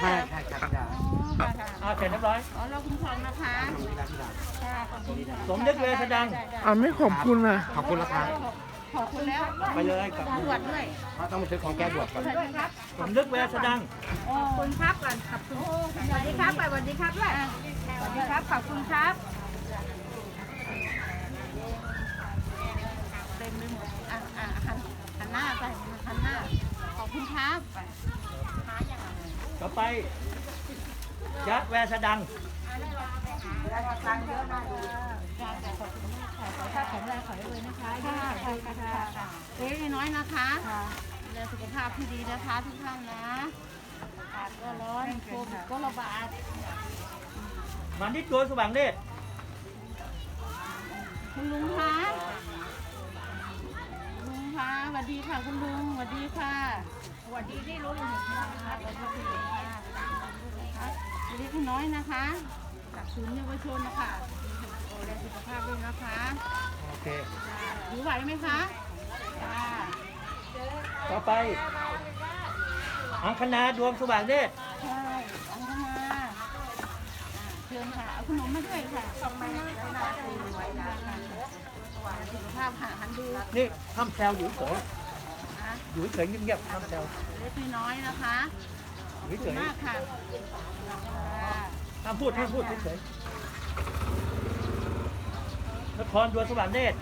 ใช่ใช่ครับพี่ดาอ๋อค่ะค่ะเอาเสร็จเรียบร้อย อ๋อเราคุ้มครองนะคะขอบคุณครับพี่ดาค่ะขอบคุณค่ะสมนึกเลยแสดงไไอ่าไม่ขอบคุณอะ ขอบคุณแล้วครับขอบคุณแล้วไปเลยกลับตรวจด้วยเพราะต้องไปซื้อของแก้บวชก่อนด้วยครับสมนึกเวลาแสดง ขอบคุณครับก่อนขอบคุณสวัสดีครับไปสวัสดีครับด้วยสวัสดีครับขอบคุณครับเต็มไปหมดอะอะหันหันหน้าไปหันหน้าขอบคุณครับไป ต่อไปยักษ์แวร์แสดงตังเยอะมากเลยขอบคุณมากค่ะขอให้แข็งแรงขอให้รวยนะคะค่ะค่ะค่ะเอ๊ะน้อยนะคะดูแลสุขภาพที่ดีนะคะทุกท่านนะอากาศก็ร้อนโควิดก็ระบาดมาที่ตัวสว่างเนตรคุณลุงคะลุงคะสวัสดีค่ะคุณลุงสวัสดีค่ะส วัสดีที่ลุงค่ะสวัสดีคุณลุงค่ะสวัสดีคุณน้อยนะคะ จากศูนย์เยาวชนนะคะดูแลสุขภาพด้วยนะคะโอเคหรือไหวไหมคะค่ะต่อไป อังคณาดวงสว่างเนตรใช่อังคณาเชิญค่ะ เอาขนมมาด้วยค่ะขอบคุณมากค่ะไว้นะคะสุขภาพค่ะหันดูนี่ห้ามแซวอยู่เฉย นะอยู่เฉยเงียบๆห้ามแซวเล็กน้อยนะคะอยู่ขอบเฉคุณยมากค่ะค่ะห้ามพูดห้ามพูดเฉยๆนครดวงสว่างเนตร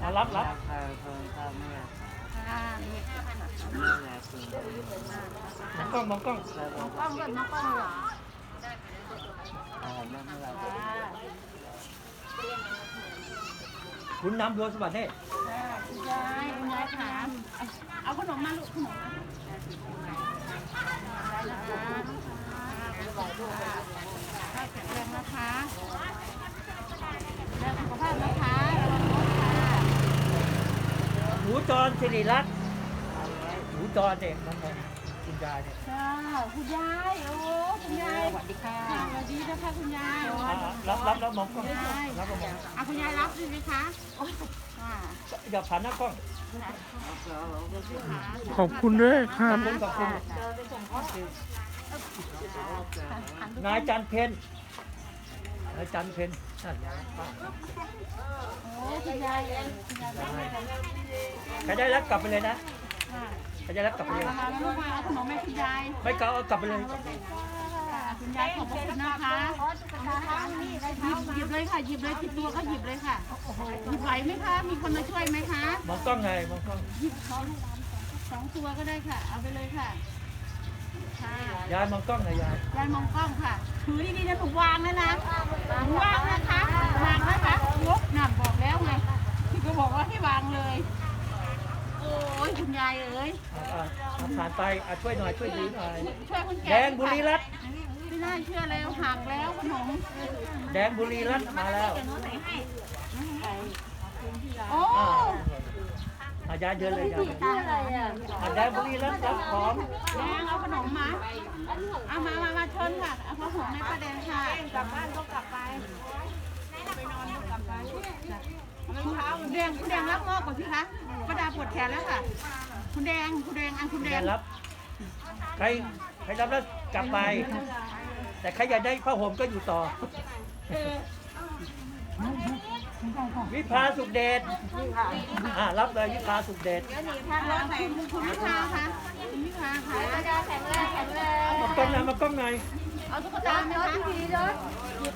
มารับรับ ค่ะ ม องมองกล้องมองกล้องก่อนมองกล้องเหรอคุณนำดวสว่างเน่คุณยายคุณยายถามเอาขนมมาลูกขนมมาได้นะคะถ้าแข็งแรงนะคะและสุขภาพนะคะระวังรถค่ะหมูจรสิริรัตน์หมูจรเนี่ยน้องมน คุณยายเนี่ยค่ะคุณยายโอ้คุณยายสวัสดีค่ะสวัสดีนะคะคุณยายอ่ารับรับรับมองกล้องคุณยายรับมองกล้องอะคุณยายรับดีไหมคะค่ะอย่าผ่านหน้ากล้องขอบคุณด้วยครับขอบคุณนายจันเพนนายจันเพนนั่นไงโอ้คุณยายคุณยายรับเลยค่ะใครได้แล้วกลับไปเลยนะ ค่ะใครได้แล้วกลับไปเลยมาลูกมาเอาขนมให้คุณยายไม่เกาเอากลับไปเลยค่ะคุณยายขอบคุณนะคะหยิบหยิบเลยค่ะหยิบเลยติดตัวก็หยิบเลยค่ะหยิบไหวไหมคะมีคนมาช่วยไหมคะมองกล้องไงมองกล้องหยิบสองสองตัวก็ได้ค่ะ เอาไปเลยค่ะค่ะยายมองกล้องหน่อยยายยายมองกล้องค่ะถือดีๆนะถูกวางแล้วนะถูกวางนะคะวางนะคะยกน่ะบอกแล้วไงพี่ก็บอกว่าให้วางเลย โอ้ยคุณยายเอ้ยอ่าอ่าผ่านไปอะช่วยหน่อยช่วยดีหน่อย ช่วยคนแก่แดงบุรีรัตน์ไม่น่าเชื่อเลยหักแล้วขนมแดงบุรีรัตน์มาแล้วโอ้อ่าอะยายเดินเลยยายอะแดงบุรีรัตน์รับของ แดงเอาขนมมาเอามามามาชนค่ะเอาขนมให้ป้าแดงค่ะกลับบ้านก็กลับไปไปนอนก็กลับไป คุณแดงคุณแดงรับงอกก่อนสิคะป้าดาปวดแขนแล้วค่ะ คุณแดงคุณแดงอันคุณแดงรับ ใครใครรับแล้วกลับไป แต่ใครอยากได้ผ้าห่มก็อยู่ต่อวิภาสุขเดชอ่ารับเลยวิภาสุขเดชคุณคุณวิภาคะคุณวิภาค่ะแข็งแรงแข็งแรงมากล้องหน่อยมากล้องหน่อยเอาตุ๊กตาไหมคะทีรถหยิบ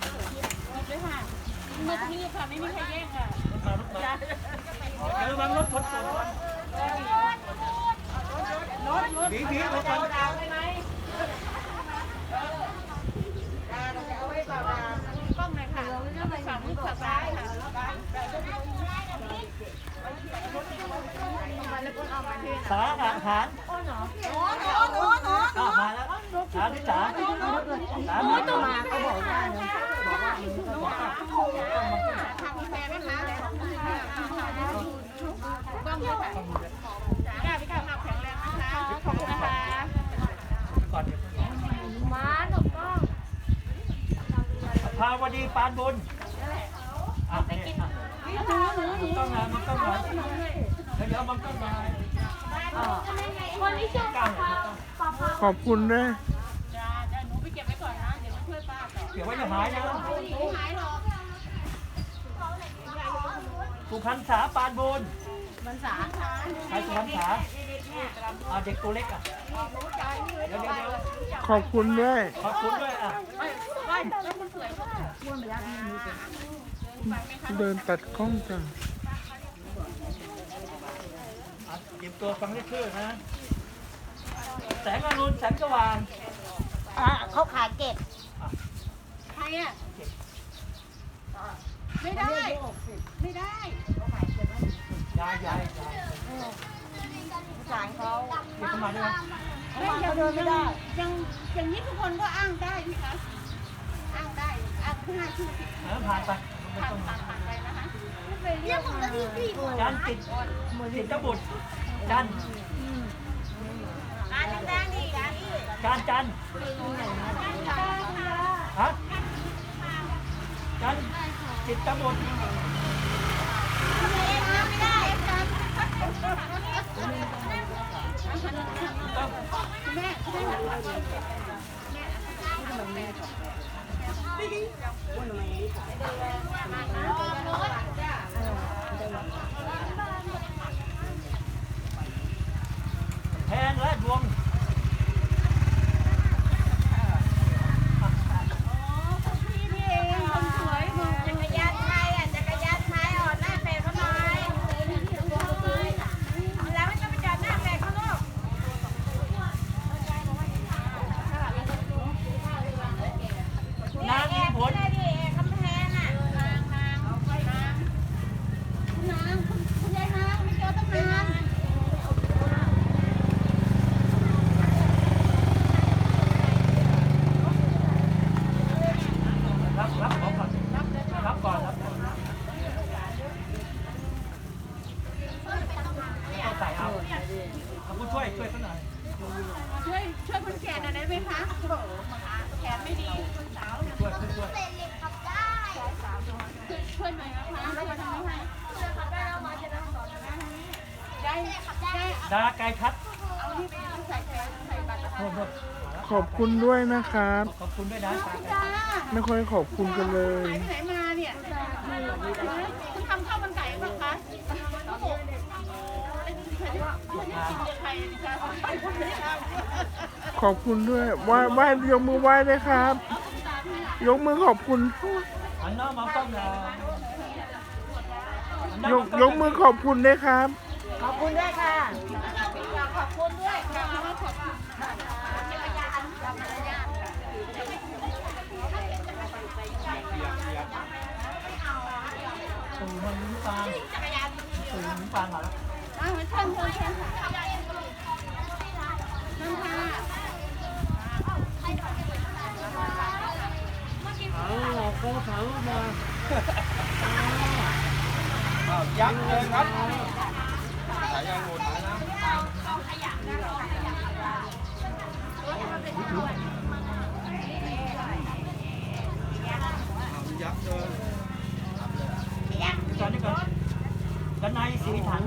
เลยค่ะมือนี้ค่ะไม่มีใครแย่งค่ะ มาลูกมาเดี๋ยวระวังรถชนก่อนรถรถหนีหนีรถก่อนกล้องหน่อยค่ะฝั่งมือฝั่งซ้ายค่ะสาอาหารหนูหนูหนูอ่ามาแล้วสาที่สามสามมาก็บอกว่าทาง แฟนนะคะกล้องเลยค่ะกล้าพี่กล้ามาแข็งแรงนะคะขอบคุณนะคะก่อนเดี๋ยวม้าหนูก็ภาวดีรีปานบุญอะนี่อะหนูหนูหนูต้องมามันต้องมาเดี๋ยวเดี๋ยวมันต้องมาคนที่ชื่อก้าวเนี่ยขอบคุณด้วยจ้าจ้าหนูไปเก็บไว้ก่อนนะ เดี๋ยวมาช่วยป้าต่อเดี๋ยวไว้จะหายนะหนูหายหรอก สุพรรณษาปานบุญมันสาใครสุพรรณษาอะเด็กตัวเล็กอะเดี๋ยวเดี๋ยวเดี๋ยวขอบคุณด้วย ขอบคุณด้วยอะไม่ไม่แล้วมันสวยมากเดินตัดกล้องจังอะเตรียมตัวฟังเรียกชื่อนะ แสงอรุณแสงสว่างอ่าเขาขายเก็บ ใครอะ ไม่ได้ ไม่ได้ยายยายยายขายเขาเรียกเข้ามาด้วยนะไม่ยังเดินไม่ได้ยังอย่างนี้ทุกคนก็อ้างได้ไหมคะอ้างได้อ้างเพื่อชื่อผิดเออผ่านไปไม่ผ่านต้องผ่านผ่านไปนะคะเรียกผมก็ที่สี่จันติดติดตะบุตรจันอ่าแดงๆนี่อะนี่จันจันฮะจัน ติดตะบุตรไม่ได้ต้องคุณแม่คุณแม่หันหลัง แทนและดวง พี่พี่เองคนสวยมอง จักรยานไทยอะจักรยานไทยอ่อนหน้าแฟนเขาหน่อยแล้วไม่ต้องไปจอดหน้าแฟนเขาลูก นางมีผล ได้ดิคำแพงอะ นางนางนางคุณนางคุณคุณยายนางไม่เจอตั้งนาน รับรับของก่อนรับก่อนรับก่อนไม่ต้องใส่เอาเอาผู้ช่วยช่วยเขาหน่อย ช่วยช่วยคนแก่หน่อยได้ไหมคะแขนไม่ดีคุณสาวเนี่ยช่วยผู้ช่วยช่วยหน่อยนะคะช่วยทำให้ได้ได้ดาไก่ทัดเอานี่ไปใส่แขนใส่บัตรโทษโทษขอบคุณด้วยนะครับ ขอบคุณด้วยนะตาไก่จ้าไม่ค่อยขอบคุณกันเลยหายไปไหนมาเนี่ยคุณทำข้าวมันไก่ป่ะคะ ขอบคุณด้วยไหว้ไหว้ยกมือไหว้เลยครับ ยกมือขอบคุณหันน้ามองกล้องนะหันหน้ายกยกมือขอบคุณด้วยครับ ขอบคุณด้วยค่ะ ขอบคุณด้วยค่ะขอบคุณตู่มันยิ้มฟางตู่ยิ้มฟางมาแล้ว อะเชิญเชิญเชิญค่ะนั่นค่ะยังเลยครับตอนนี้ก่อนด้านในสีถัง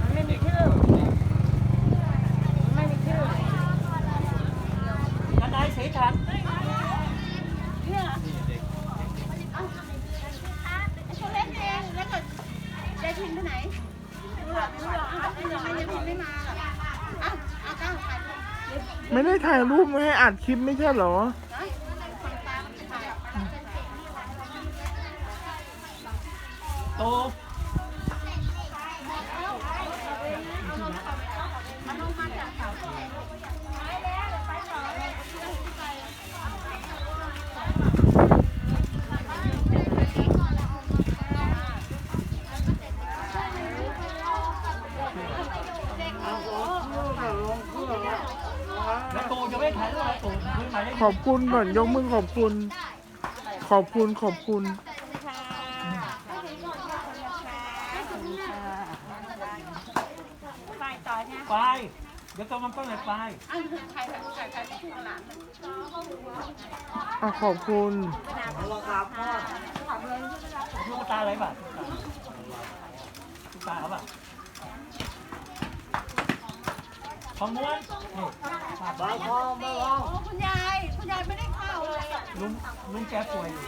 มันไม่มีชื่อ ไม่มีชื่อ ด้านในสีถัง เนี่ยเขาเล่นเองแล้วก็ ยายพินไปไหนรู้หรอรู้หรออะไม่ยายพินไม่มาหรออะอะก้าวถ่ายรูปไม่ได้ถ่ายรูปไม่ให้อัดคลิปไม่ใช่เหรอ นะคนตามถ่าย โต ขอบคุณก่อนยกมือขอบคุณ ขอบคุณขอบคุณไปต่อเนี่ยไปเดี๋ยวก็มันก็ไม่ไปอันคือใครใครใครใครไม่ถูกหลานอะขอบคุณลูกตาอะไรบ้างลูกตาเขา บ้างขโมยนี่อ้คุณยาย คุณยายไม่ได้ข้าวเลยลุงลุงแกป่วยอยู่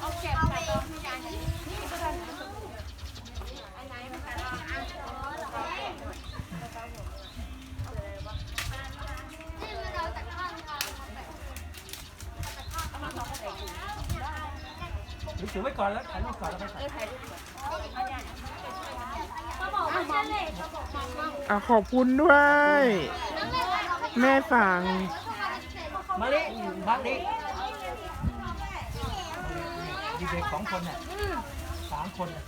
เอาเก็บไปตอนคุณยายนี่ก็ได้หรือถือไว้ก่อนแล้วถ่ายรูปก่อนแล้วไปใส่อ่ อะขอบคุณด้วย แม่สั่ง มาลิบักลิมีเด็กสองคนเนี่ยสามคนเนี่ย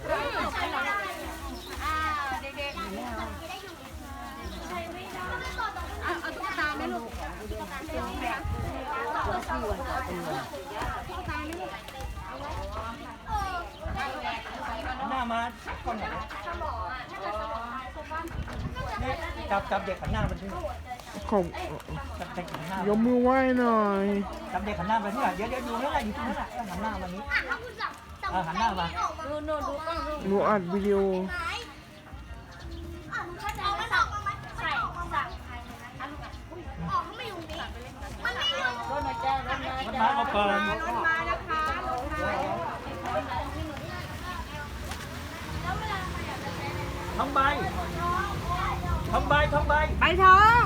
หน้ามาอนหน จับจับเด็กขันหน้ามันที่ขอบจับเด็กขันหน้ายกมือไหว้หน่อยจับเด็กขันหน้าไปที่ไหนเดี๋ยวเดี๋ยวอยู่นั่นแหละอยู่ที่นั่นแหละหันหน้ามานี้เออหันหน้ามาหนูอัดวิดีโอเอามันออกมาไหมใส่สั่งออกไม่อยู่นี่มันไม่อยู่มันมาเอาก่อนรถมานะคะรถมาทำใบ ทำใบทำใบใบทอง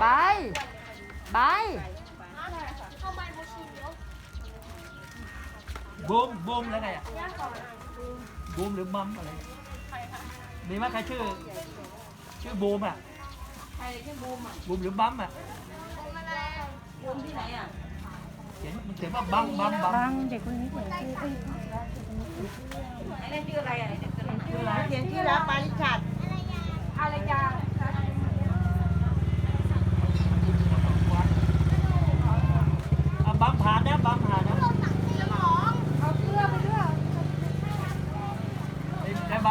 ใบใบบูมบูมแล้วไงอะบูมหรือมัมอะไรมีไหมใครชื่อ ชื่อบูมอะใค รชื่อบูมอะบูมหรือบัมอะบูมที่ไหนอะเขียนมันเขียนว่าบัมบัมบัมบังเด็กคนนี้เขียนชื่อเอ้ยชื่ออะไรเขียนที่แล้วปาริชัดอะไรจ้า อะบัมผ่านนะบัมผ่านนะ เอาเสื้อไปด้วย ได้ใบ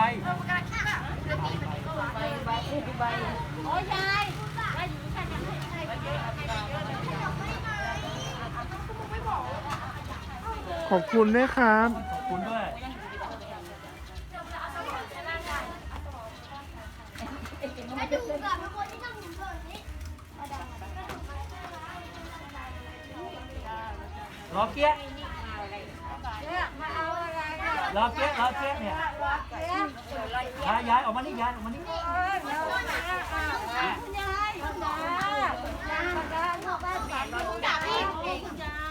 โอ้ยาย ขอบคุณด้วยครับ ขอบคุณด้วยมาดูกับทุกคนที่นั่งอยู่ตรงนี้รอเกี้ยเนี่ยมาเอาอะไรกันรอเกี้ยรอเกี้ยเนี่ยย้ายย้ายออกมานี่ย้ายออกมานี่เออเดี๋ยวมาอะคุณยายมาจ้ามาจ้าลูกบ้านสามคุณด่าพี่คุณยาย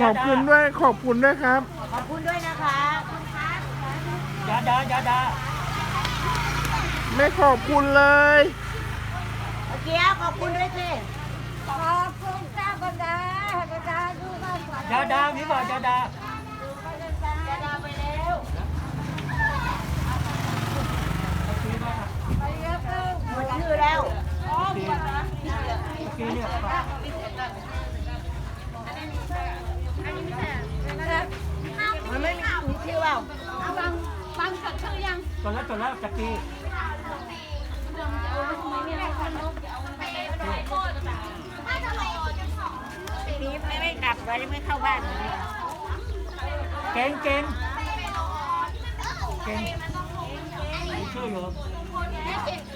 ขยาอบดาคุณด้วยขอบคุณด้วยครับ ขอบคุณด้วยนะคะยาดายาดา ไม่ขอบคุณเลยเมื่อกี้ขอบคุณด้วยสิขอบ จ้ากันดากันดาดูบ้านสามยาดามีบ่ายาดาจะดาไปแล้วไปเยอะเกินหมดชื่อแล้วอ๋อหมดนะโอเคเนี่ยป่ะมันไม่มีมีชื่อเปล่าฟังฟังจดชื่อยังจดแล้วจดแล้วจักรีถ้าจะไปจะสอง นี้ไม่ไม่กลับไว้ไม่เข้าบ้านเก่งเก่งเก่งมีชื่ออยู่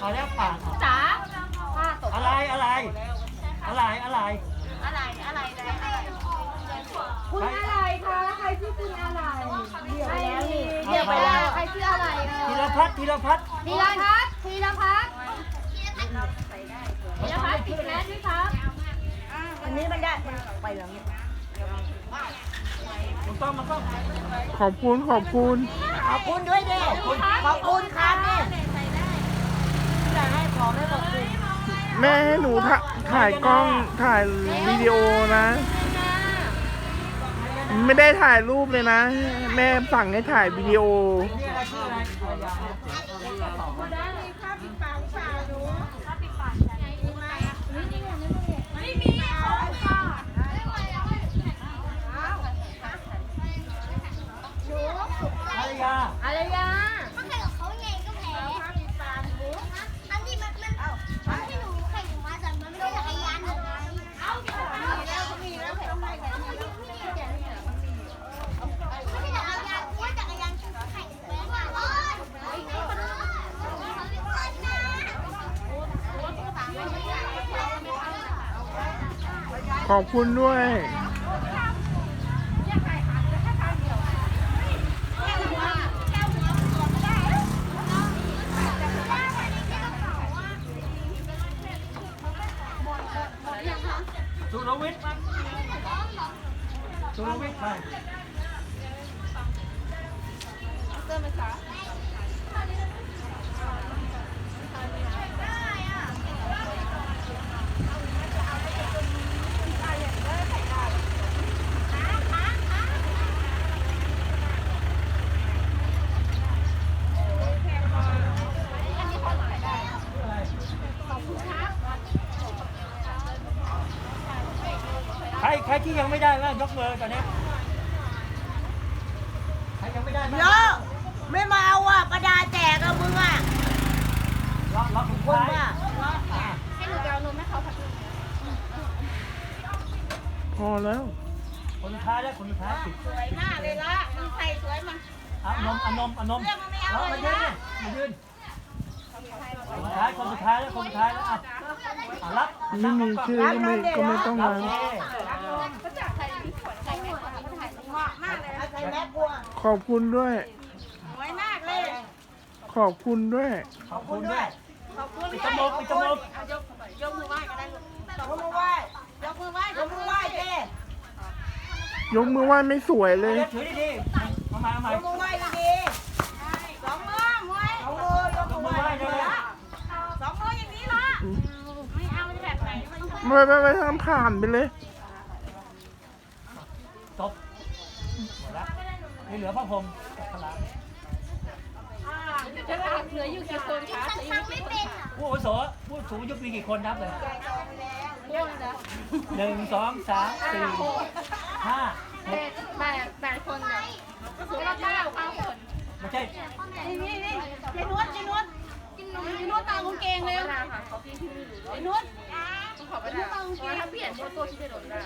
เอาแล้วผ่านจ๋าอะไรอะไร อะไรอะไร อะไรอะไรอะไรคุณอะไรคะใครชื่อคุณอะไรเรียกไปแล้วนี่เรียกไปแล้วใครชื่ออะไรธีรพัฒน์ธีรพัฒน์ธีรพัฒน์ธีรพัฒน์ธีรพัฒน์ติดแมสด้วยครับอันนี้มัน ได้มันไปแล้วเนี่ยมันต้องมันต้องขอบคุณขอบคุณ ขอบคุณด้วยเด้ขอบคุณครับเนี่ยจะให้ของให้ขอบคุณแม่ให้หนูถ่าถ่ายกล้องถ่ายวิดีโอนะ ไม่ได้ถ่ายรูปเลยนะ แม่สั่งให้ถ่ายวิดีโอ อบคุณด้วย ใครใครที่ยังไม่ได้บ้างยกมือตอนนี้ใครยังไม่ได้บ้างเยอะไม่มาเอาอะประดาแจกอะมึงอะล็อกล็อกคนคนท้ายว่าพอแล้ว คนท้ายแล้วคนท้ายปิดสวยมากเลยละมึงใส่สวยมาอะนมอะนมอะนมเอามายืนดิมายืนคนสุด ท้ายคนสุดท้ายแล้วคนสุดท้ายแล้วอะอะรับไม่มีชื่อก็ไม่ก็ไม่ต้องรับมาโอเคเอาใส่แม่กลัวขอบคุณด้วย สวยมากเลย ขอบคุณด้วย ขอบคุณด้วยขอบคุณปิดจมูกปิดจมูกเอายกยกมือไหว้ก็ได้ลูกยกมือไหว้ยกมือไหว้ยกมือไหว้เจ้ยกมือไหว้ไม่สวยเลย เดี๋ยวถือดีๆมามาเอาใหม่ยกมือไหว้ดีสองมือมวย ๆเอามือยก ยก มื มื อ อ ไห ไห ว้ ว้เลย สองมืออย่างนี้ละไม่เอาแบบ ไหนมันไม่ไม่ไม่ทำผ่านไปเลยจบหมดละนี่เหลือพระพรหมกับพระรามเหลืออยู่กี่คนคะเหลืออยู่ทำไม่กี่คนเป็นคะผู้อาวุโสผู้สูงอายุมีกี่คนนับเลยเยอะนะหนึ่งสองสามสี่ห้าหแปกดแปดแปดคนเนี่ยสูงละเก้าเก้าคน ไม่ใช่ นี่นี่นี่เจนวดเจนวดเจนวดตามกางเกงเลยเจนวด อบไปได้เพราะว่าถ้าเปลี่ยนตัวตัวคิดจะโดนได้